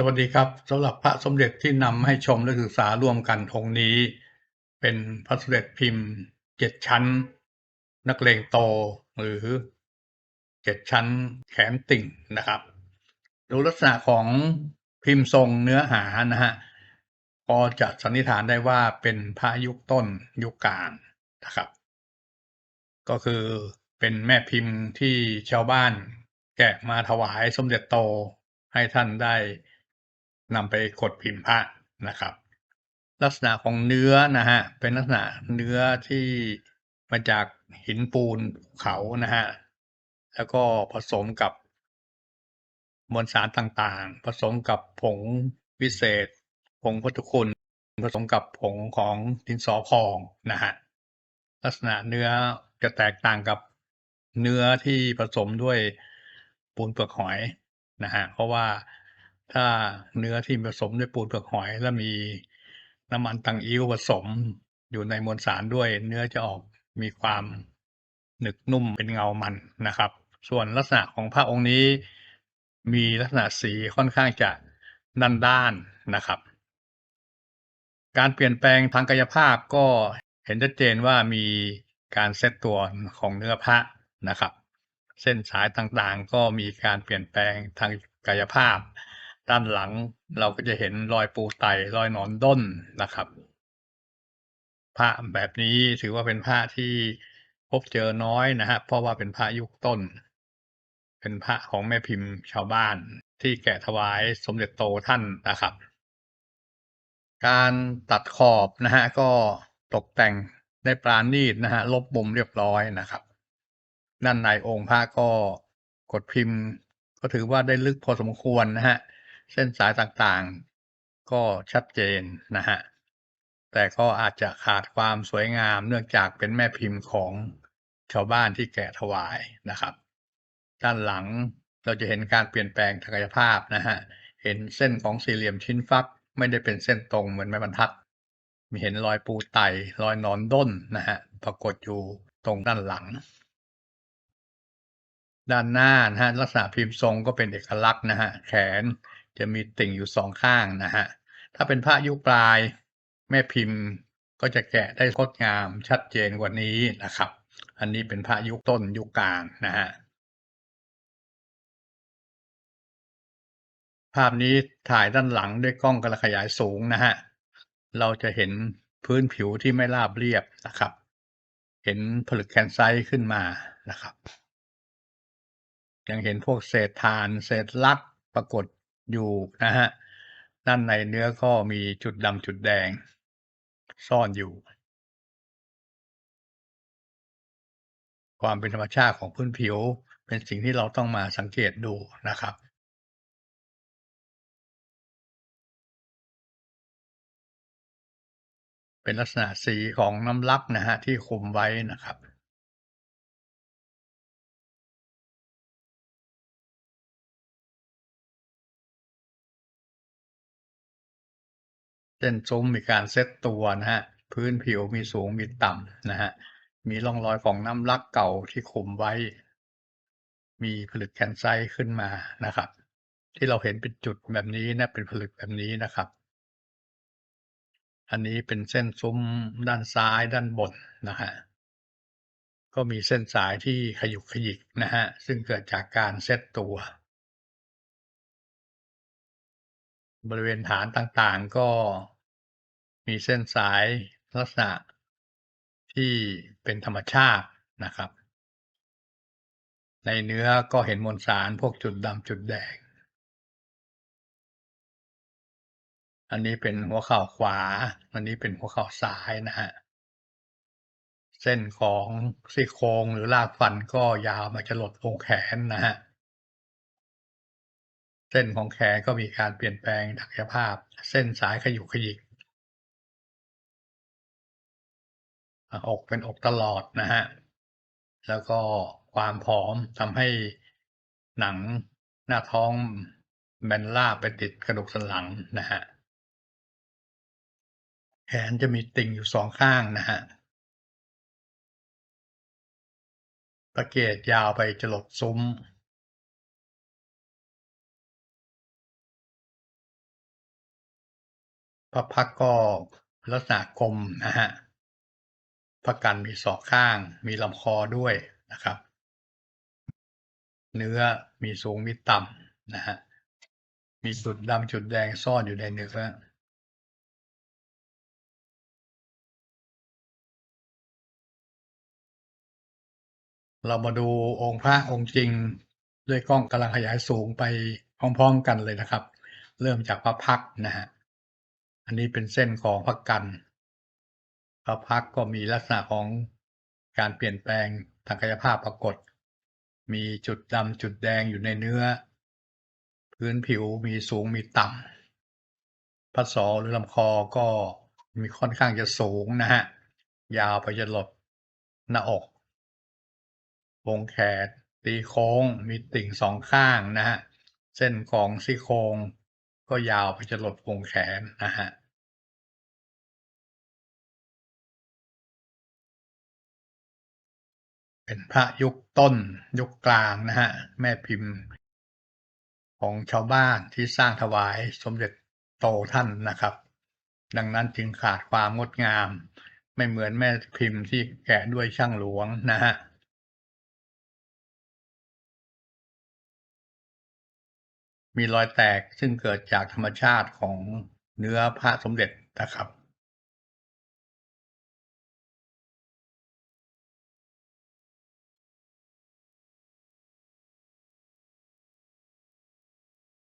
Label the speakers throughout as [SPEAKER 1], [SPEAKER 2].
[SPEAKER 1] สวัสดีครับสำหรับพระสมเด็จที่นำให้ชมและศึกษาร่วมกันองค์นี้ เป็นพระสมเด็จพิมพ์เจ็ดชั้น นักเลงโตหรือเจ็ดชั้นแขนติ่งนะครับดูลักษณะของพิมพ์ทรงเนื้อหานะฮะก็จะสันนิษฐานได้ว่าเป็นพระยุคต้นยุคกลางนะครับ ก็คือเป็นแม่พิมพ์ที่ชาวบ้านแกะมาถวายสมเด็จโตให้ท่านได้ นำไปกดพิมพ์พระนะครับ ลักษณะของเนื้อนะฮะเป็นลักษณะเนื้อที่มาจากหินปูนเขานะฮะแล้วก็ผสมกับมวลสารต่างๆ ผสมกับผงวิเศษ ผงพุทธคุณ ผสมกับผงของดินสอพองนะฮะลักษณะเนื้อจะแตกต่างกับเนื้อที่ผสมด้วยปูนเปลือกหอยนะฮะเพราะว่า ถ้าเนื้อที่ผสมด้วยปูนเปลือกหอย แล้วมีน้ำมันตังอิ้วผสมอยู่ในมวลสารด้วย เนื้อจะออกมีความหนึบนุ่มเป็นเงามันนะครับ ส่วนลักษณะของพระองค์นี้ มีลักษณะสีค่อนข้างจะด้านด้านนะครับ การเปลี่ยนแปลงทางกายภาพก็เห็นชัดเจนว่ามีการเซตตัวของเนื้อพระนะครับ เส้นสายต่างๆ ก็มีการเปลี่ยนแปลงทางกายภาพ ด้านหลังเราก็จะเห็นรอยปูไตรอยหนอนด้นนะครับ พระแบบนี้ถือว่าเป็นพระที่พบเจอน้อยนะฮะเพราะว่าเป็นพระยุคต้น เป็นพระของแม่พิมพ์ชาวบ้านที่แกะถวายสมเด็จโตท่านนะครับ การตัดขอบนะฮะก็ตกแต่งได้ปราณีตนะฮะลบมุมเรียบร้อยนะครับด้านในองค์พระก็กดพิมพ์ ก็ถือว่าได้ลึกพอสมควรนะฮะ เส้นสายต่างๆ ก็ชัดเจนนะฮะ แต่ก็อาจจะขาดความสวยงามเนื่องจากเป็นแม่พิมพ์ของชาวบ้านที่แกะถวายนะครับ ด้านหลังเราจะเห็นการเปลี่ยนแปลงทางกายภาพนะฮะ เห็นเส้นของสี่เหลี่ยมชิ้นฟัก ไม่ได้เป็นเส้นตรงเหมือนไม้บรรทัด มีเห็นรอยปูไตรอยนอนด้นนะฮะ ปรากฏอยู่ตรงด้านหลัง ด้านหน้านะฮะลักษณะพิมพ์ทรงก็เป็นเอกลักษณ์นะฮะ แขน จะมีติ่งอยู่สองข้างนะฮะ ถ้าเป็นพระยุคปลายแม่พิมพ์ก็จะแกะได้งดงามชัดเจนกว่านี้นะครับ อันนี้เป็นพระยุคต้นยุคกลางนะฮะ ภาพนี้ถ่ายด้านหลังด้วยกล้องกระขยายสูงนะฮะ เราจะเห็นพื้นผิวที่ไม่ราบเรียบนะครับ เห็นผลึกแคนไซต์ขึ้นมานะครับ ยังเห็นพวกเศษฐานเศษลักปรากฏ อยู่นะฮะด้านในเนื้อก็มีจุดดำจุดแดง ซ่อนอยู่ ความเป็นธรรมชาติของพื้นผิวเป็นสิ่งที่เราต้องมาสังเกตดูนะครับเป็นลักษณะสีของน้ำลักนะฮะที่คุมไว้นะครับ เส้นซุ้มมีการเซตตัวนะฮะพื้นผิวมีสูงมีต่ำนะฮะมีร่องรอยของน้ำลักเก่าที่คุมไว้ มีผลึกแคนไซขึ้นมานะครับ ที่เราเห็นเป็นจุดแบบนี้นะเป็นผลึกแบบนี้นะครับ อันนี้เป็นเส้นซุ้มด้านซ้ายด้านบนนะฮะก็มีเส้นสายที่ขยุกขยิกนะฮะซึ่งเกิดจากการเซตตัว บริเวณฐานต่างๆ ก็มีเส้นสายลักษณะที่เป็นธรรมชาตินะครับ ในเนื้อก็เห็นมวลสารพวกจุดดำจุดแดง อันนี้เป็นหัวเข่าขวา อันนี้เป็นหัวเข่าซ้ายนะฮะ เส้นของซี่โครงหรือรากฟันก็ยาวมาจะหลดวงแขนนะฮะ เส้นของแขนก็มีการเปลี่ยนแปลงทางกยภาพ เส้นสายขยุกขยิกอกเป็นอกตลอดนะฮะ แล้วก็ความผอมทำให้หนังหน้าท้องแบนราบไปติดกระดูกสันหลังนะฮะ แขนจะมีติ่งอยู่สองข้างนะฮะตะเกียดยาวไปจรดซุ้ม ระพักก็ลักษณะกลมนะครับพระกันมี2ข้าง มีลำคอด้วยนะครับ เนื้อมีสูงมีต่ำนะครับมีจุดดำจุดแดงซ่อนอยู่ในเนื้อเรามาดูองค์พระองค์จริงด้วยกล้องกำลังขยายสูงไปพร้อมๆกันเลยนะครับ เริ่มจากพระพักนะครับ อันนี้เป็นเส้นของพระกันพระพักตร์ก็มีลักษณะของการเปลี่ยนแปลงทางกายภาพปรากฏ มีจุดดำจุดแดงอยู่ในเนื้อ พื้นผิวมีสูงมีต่ำพระศอหรือลำคอก็มีค่อนข้างจะสูงนะครับยาวไปจรดหน้าอกวงแขนตีโค้งมีติ่ง2ข้างนะครับเส้นของซี่โครง ก็ยาวไปจรดวงแขนนะครับเป็นพระยุคต้นยุคกลางนะครับแม่พิมพ์ ของชาวบ้านที่สร้างถวายสมเด็จโตท่านนะครับ ดังนั้นจึงขาดความงดงาม ไม่เหมือนแม่พิมพ์ที่แกะด้วยช่างหลวงนะครั มีรอยแตกซึ่งเกิดจากธรรมชาติของเนื้อพระสมเด็จนะครับ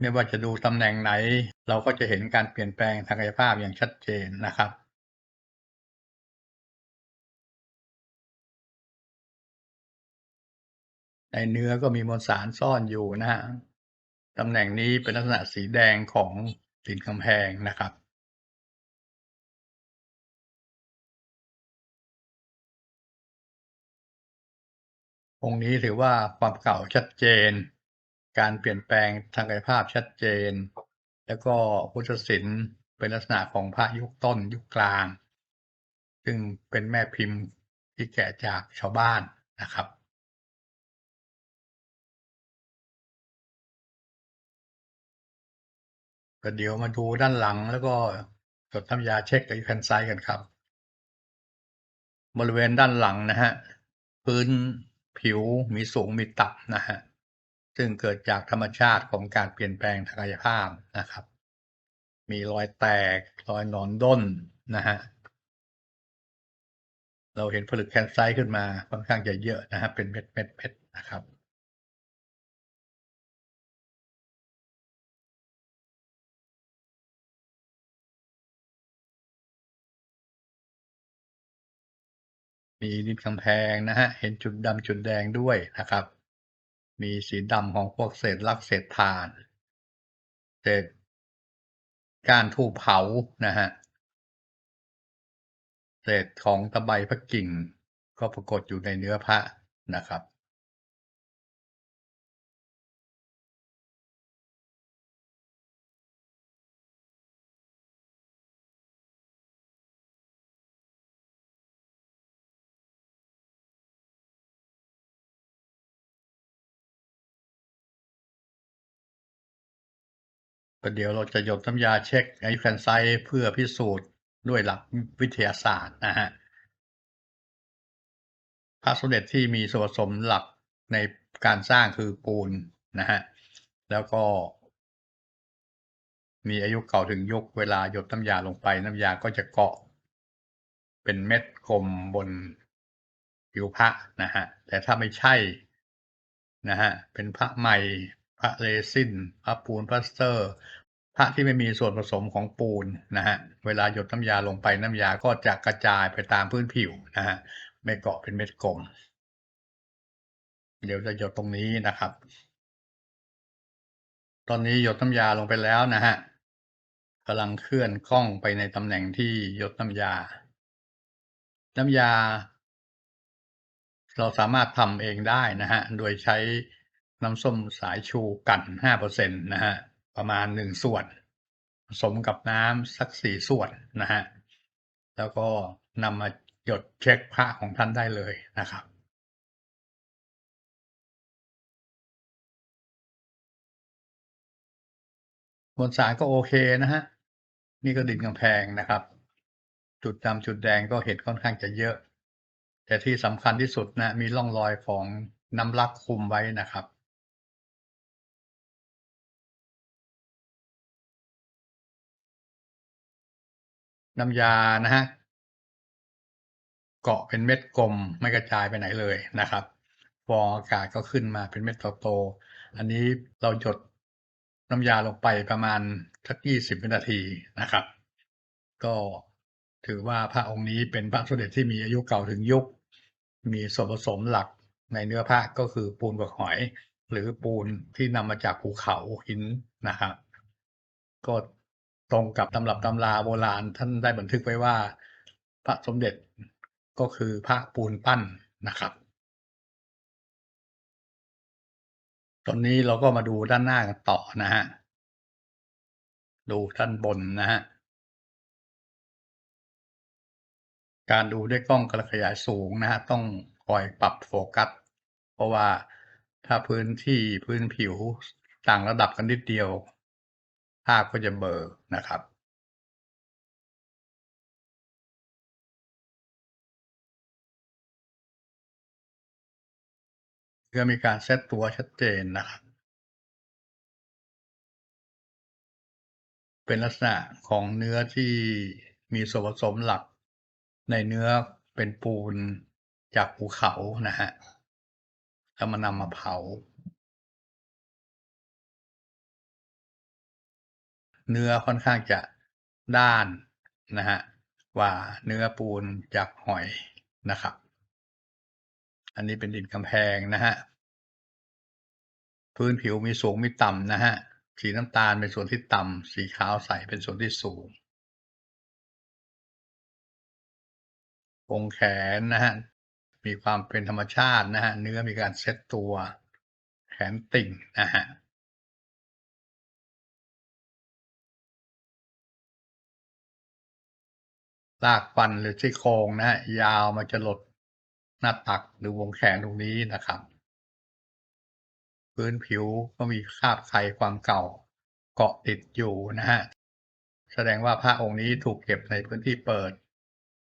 [SPEAKER 1] ไม่ว่าจะดูตำแหน่งไหน เราก็จะเห็นการเปลี่ยนแปลงทางกายภาพอย่างชัดเจนนะครับ ในเนื้อก็มีมวลสารซ่อนอยู่นะครับ ตำแหน่งนี้เป็นลักษณะสีแดงของตีนกำแพงนะครับองค์นี้ถือว่าความเก่าชัดเจน การเปลี่ยนแปลงทางกายภาพชัดเจน แล้วก็พุทธศิลป์เป็นลักษณะของพระยุคต้นยุคกลาง ซึ่งเป็นแม่พิมพ์ที่แกะจากชาวบ้านนะครับ ก็เดี๋ยวมาดูด้านหลังแล้วก็จดน้ำยาเช็กกับ Eventide กันครับ บริเวณด้านหลังนะครับพื้นผิวมีสูงมีต่ำนะครับซึ่งเกิดจากธรรมชาติของการเปลี่ยนแปลงทางกายภาพนะครับ มีรอยแตกรอยหนอนด้นนะครับเราเห็นผลึกแคนไซต์ขึ้นมาค่อนข้างจะเยอะนะครับเป็นเม็ดๆๆนะครับ มีริมกำแพงนะฮะ เห็นจุดดำจุดแดงด้วยนะครับ มีสีดำของพวกเศษลักเศษถ่าน เศษก้านธูปเผานะฮะ เศษของตะไบพระกิ่ง ก็ปรากฏอยู่ในเนื้อพระนะครับ เดี๋ยวเราจะหยดน้ำยาเช็ก Eventide เพื่อพิสูจน์ด้วยหลักวิทยาศาสตร์นะครับพระสมเด็จที่มีส่วนผสมหลักในการสร้างคือปูนนะครับแล้วก็ มีอายุเก่าถึงยุคเวลาหยดน้ำยาลงไปน้ำยาก็จะเกาะ เป็นเม็ดกลมบนผิวพระนะครับแต่ถ้าไม่ใช่นะครับเป็นพระใหม่ พระเรซินพระปูนพลาสเตอร์ พระที่ไม่มีส่วนผสมของปูนนะครับเวลาหยดน้ำยาลงไปน้ำยาก็จะกระจายไปตามพื้นผิวนะครับไม่เกาะเป็นเม็ดกลม เดี๋ยวจะหยดตรงนี้นะครับ ตอนนี้หยดน้ำยาลงไปแล้วนะครับกำลังเคลื่อนกล้องไปในตำแหน่งที่หยดน้ำยา น้ำยา เราสามารถทำเองได้นะครับโดยใช้ น้ำส้มสายชูกลั่น5%นะครับประมาณ1ส่วน ผสมกับน้ำสัก4ส่วนนะครับแล้วก็นำมาหยดเช็กพระของท่านได้เลยนะครับมวลสารก็โอเคนะครับนี่ก็ดินกำแพงนะครับ จุดดำจุดแดงก็เห็นค่อนข้างจะเยอะ แต่ที่สำคัญที่สุดนะ มีร่องรอยของน้ำลักคุมไว้นะครับ น้ำยานะฮะเกาะเป็นเม็ดกลมไม่กระจายไปไหนเลยนะครับฟองอากาศก็ขึ้นมาเป็นเม็ดโตๆอันนี้เราหยดน้ำยาลงไปประมาณสักยี่สิบวินาทีนะครับ ก็ถือว่าพระองค์นี้เป็นพระสมเด็จที่มีอายุเก่าถึงยุค มีส่วนผสมหลักในเนื้อพระก็คือปูนเปลือกหอย หรือปูนที่นำมาจากภูเขาหินนะครับ ก็ ตรงกับตำรับตำราโบราณท่านได้บันทึกไว้ว่า พระสมเด็จก็คือพระปูนปั้นนะครับ ตอนนี้เราก็มาดูด้านหน้ากันต่อนะฮะ ดูด้านบนนะฮะ การดูด้วยกล้องกระขยายสูงนะฮะ ต้องคอยปรับโฟกัส เพราะว่าถ้าพื้นที่พื้นผิวต่างระดับกันนิดเดียว ภาพก็จะเบลอนะครับเพื่อมีการเซตตัวชัดเจนนะครับ เป็นลักษณะของเนื้อที่มีส่วนผสมหลัก ในเนื้อเป็นปูนจากภูเขานะฮะแล้วมานำมาเผา เนื้อค่อนข้างจะด้านนะฮะกว่าเนื้อปูนจากหอยนะครับ อันนี้เป็นดินกำแพงนะฮะพื้นผิวมีสูงมีต่ำนะฮะสีน้ำตาลเป็นส่วนที่ต่ำสีขาวใสเป็นส่วนที่สูงองแขนนะฮะมีความเป็นธรรมชาตินะฮะเนื้อมีการเซ็ตตัว แขนติ่งนะฮะ รากฟันหรือซี่โครงนะฮะยาวมาจะหลดหน้าตักหรือวงแขนตรงนี้นะครับ พื้นผิวก็มีคราบไขความเก่าเกาะติดอยู่นะฮะแสดงว่าพระองค์นี้ถูกเก็บในพื้นที่เปิด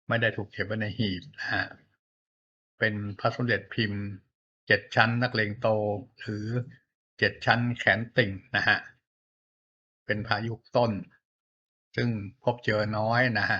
[SPEAKER 1] ไม่ได้ถูกเก็บไว้ในหีบนะฮะเป็นพระสมเด็จพิมพ์เจ็ดชั้นนักเลงโตหรือเจ็ดชั้นแขนติ่งนะฮะเป็นพายุคต้น ซึ่งพบเจอน้อยนะฮะ